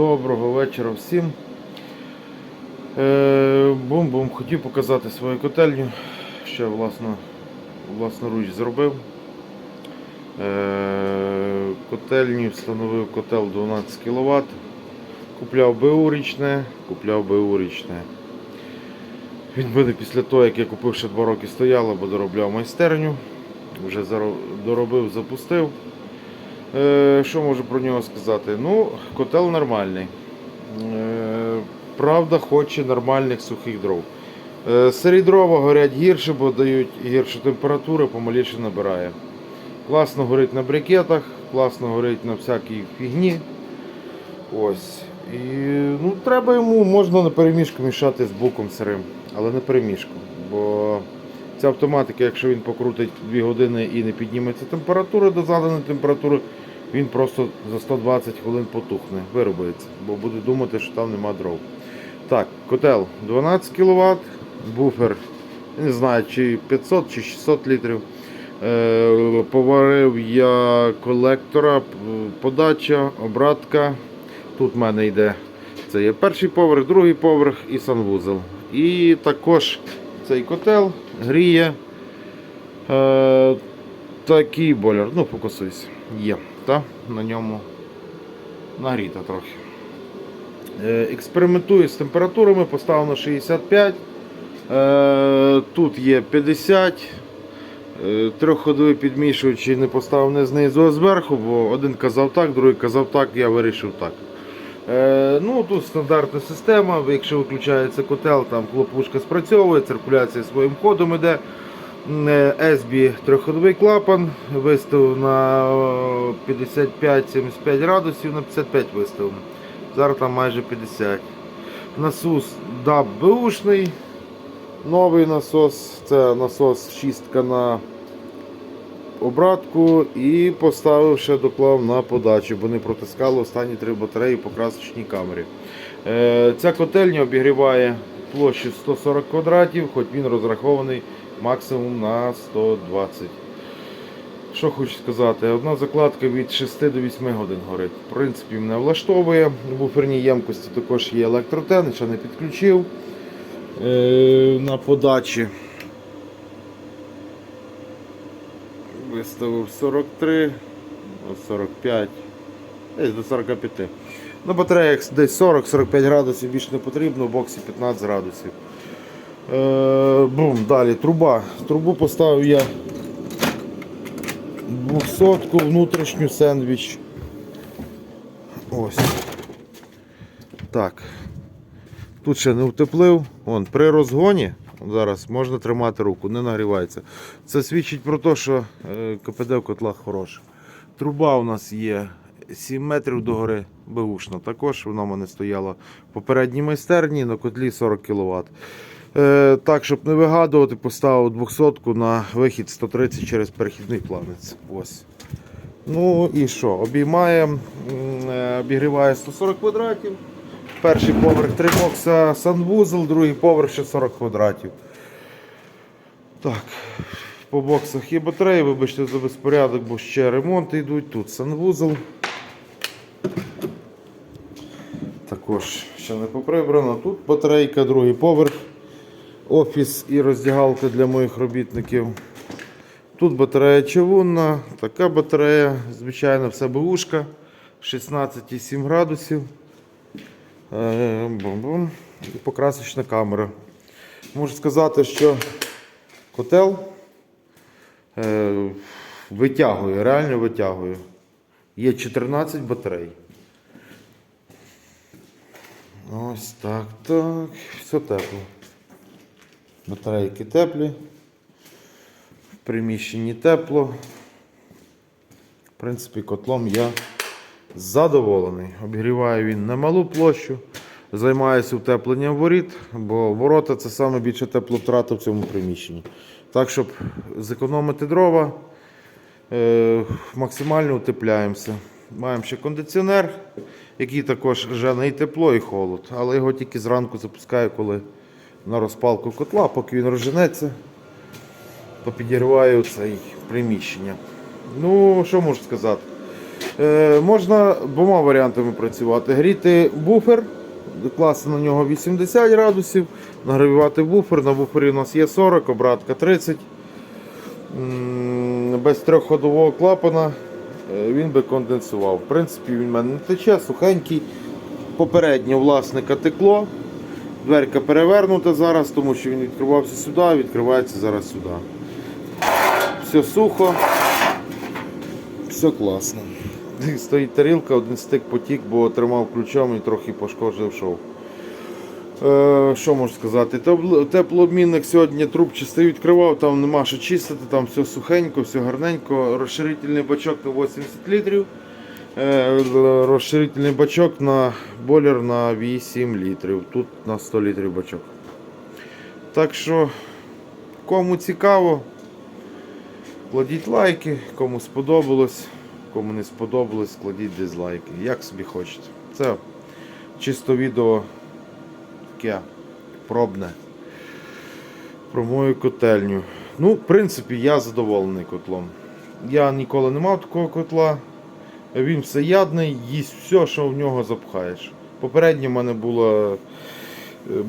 Доброго вечора всім. Е, Бум-бум, хотів показати свою котельню. Ще власно, власноруч зробив. Е, Котельню встановив котел 12 кВт. Купляв БУ річне, купляв БУ річне. Він мене після того, як я купив ще 2 роки стояло, бо доробляв майстерню. Вже доробив, запустив. Е, що можу про нього сказати? Ну, котел нормальний. Е, правда, хоче нормальних сухих дров. Е, сирі дрова горять гірше, бо дають гіршу температуру, помаліше набирає. Класно горить на брикетах, класно горить на всякій фігні. Ось. І ну, треба йому, можна на перемішку мішати з буком сирим, але не перемішку. Бо ця автоматика, якщо він покрутить 2 години і не підніметься температура до заданої температури, він просто за 120 хвилин потухне, виробиться, бо буде думати, що там нема дров. Так, котел 12 кВт, буфер, не знаю, чи 500 чи 600 літрів. Е, Поварив я колектора, подача, обратка. Тут в мене йде це є перший поверх, другий поверх і санвузол. І також цей котел гріє е, такий бойлер. Ну, фокусуйся. Є. Та? На ньому нагріта трохи. Е, експериментую з температурами, поставив на 65. Е, тут є 50. Е, Трьохходовий підмішуючий не поставив не знизу, а зверху, бо один казав так, другий казав так, я вирішив так. Е, ну, Тут стандартна система, якщо виключається котел, там хлопушка спрацьовує, циркуляція своїм ходом іде. Е, SB трьохходовий клапан виставив на е, 55-75 градусів, на 55 виставив. Зараз там майже 50. Насос DAB бушний. Новий насос, це насос шістка на обратку і поставив ще доклав на подачу, бо не протискало останні три батареї по красочній камері. Е, Ця котельня обігріває площу 140 квадратів, хоч він розрахований максимум на 120. Що хочу сказати, одна закладка від 6 до 8 годин горить. В принципі, мене влаштовує. В буферній ємкості також є електротен, ще не підключив е, на подачі. Виставив 43, 45, десь до 45. На батареях десь 40-45 градусів більше не потрібно, в боксі 15 градусів. Е, бум, далі труба. Трубу поставив я 200 внутрішню сендвіч. Ось. Так. Тут ще не утеплив. Вон, при розгоні зараз можна тримати руку, не нагрівається. Це свідчить про те, що е, КПД в котлах хороше. Труба у нас є 7 метрів догори беушна. Також вона в мене стояла в попередній майстерні на котлі 40 кВт. Е, так, щоб не вигадувати, поставив 200 на вихід 130 через перехідний планець. Ось. Ну і що? Обіймає, е, обігріває 140 квадратів. Перший поверх 3 бокса санвузол, другий поверх ще 40 квадратів. Так, по боксах є батареї, вибачте за безпорядок, бо ще ремонти йдуть. Тут санвузол. Також ще не поприбрано. Тут батарейка, другий поверх, офіс і роздягалка для моїх робітників. Тут батарея човунна, така батарея, звичайно, все бушка, 16,7 градусів. Е, Бум-бум. І покрасочна камера. Можу сказати, що котел е, витягує, реально витягує. Є 14 батарей. Ось так, так. Все тепло. Батарейки теплі. В приміщенні тепло. В принципі, котлом я задоволений. Обігріває він на малу площу. Займаюся утепленням воріт, бо ворота це найбільша тепловтрата в цьому приміщенні. Так, щоб зекономити дрова, е, максимально утепляємося. Маємо ще кондиціонер, який також жене і тепло, і холод. Але його тільки зранку запускаю, коли на розпалку котла, поки він розженеться, то підігріваю це приміщення. Ну, що можу сказати? Е, можна двома варіантами працювати. Гріти буфер, класти на нього 80 градусів, нагрівати буфер. На буфері у нас є 40, обратка 30. Без трьохходового клапана е, він би конденсував. В принципі, він в мене не тече, сухенький. Попередньо власника текло. Дверка перевернута зараз, тому що він відкривався сюди, відкривається зараз сюди. Все сухо, все класно. Стоїть тарілка, один стик потік, бо тримав ключом і трохи пошкоджив шов. Е, що можу сказати? Теплообмінник сьогодні трубчастий відкривав, там нема що чистити, там все сухенько, все гарненько. Розширительний бачок на 80 літрів. Е, Розширительний бачок на бойлер на 8 літрів. Тут на 100 літрів бачок. Так що, кому цікаво, кладіть лайки, кому сподобалось, кому не сподобалось, кладіть дизлайки. Як собі хочете. Це чисто відео таке пробне. Про мою котельню. Ну, в принципі, я задоволений котлом. Я ніколи не мав такого котла. Він всеядний, їсть все, що в нього запхаєш. Попередньо в мене була е,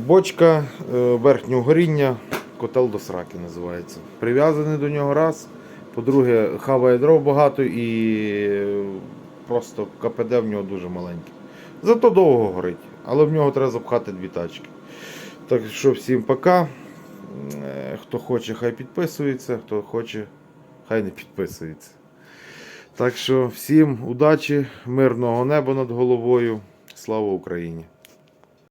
бочка е, верхнього горіння, котел до сраки називається. Прив'язаний до нього раз. По-друге, хаває дров багато і е, просто КПД в нього дуже маленьке. Зато довго горить, але в нього треба запхати дві тачки. Так що всім пока. Е, Хто хоче, хай підписується, хто хоче, хай не підписується. Так що всім удачі, мирного неба над головою. Слава Україні!